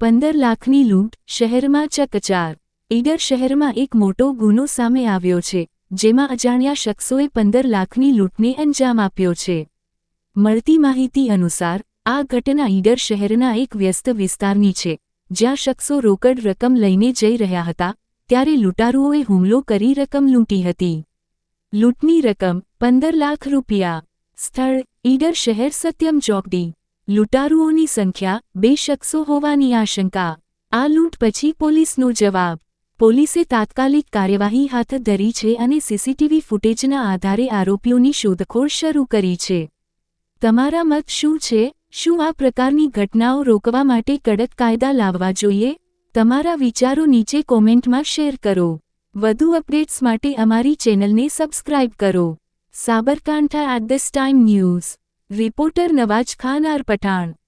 પંદર લાખની લૂંટ શહેરમાં ચકચાર. ઈડર શહેરમાં એક મોટો ગુનો સામે આવ્યો છે, જેમાં અજાણ્યા શખ્સોએ પંદર લાખની લૂંટને અંજામ આપ્યો છે. મળતી માહિતી અનુસાર, આ ઘટના ઈડર શહેરના એક વ્યસ્ત વિસ્તારની છે, જ્યાં શખ્સો રોકડ રકમ લઈને જઈ રહ્યા હતા, ત્યારે લૂંટારુઓએ હુમલો કરી રકમ લૂંટી હતી. લૂંટની રકમ પંદર લાખ રૂપિયા. સ્થળ, ઈડર શહેર સત્યમ ચોકડી. લૂંટારુઓની સંખ્યા બે શખ્સો હોવાની આશંકા. આ લૂંટ પછી પોલીસનો જવાબ. પોલીસે તાત્કાલિક કાર્યવાહી હાથ ધરી છે અને સીસીટીવી ફૂટેજના આધારે આરોપીઓની શોધખોળ શરૂ કરી છે. તમારા મત શું છે? શું આ પ્રકારની ઘટનાઓ રોકવા માટે કડક કાયદા લાવવા જોઈએ? તમારા વિચારો નીચે કોમેન્ટમાં શેર કરો. વધુ અપડેટ્સ માટે અમારી ચેનલને સબસ્ક્રાઇબ કરો. Sabarkantha at this time news. Reporter Nawaz Khan R Pathan.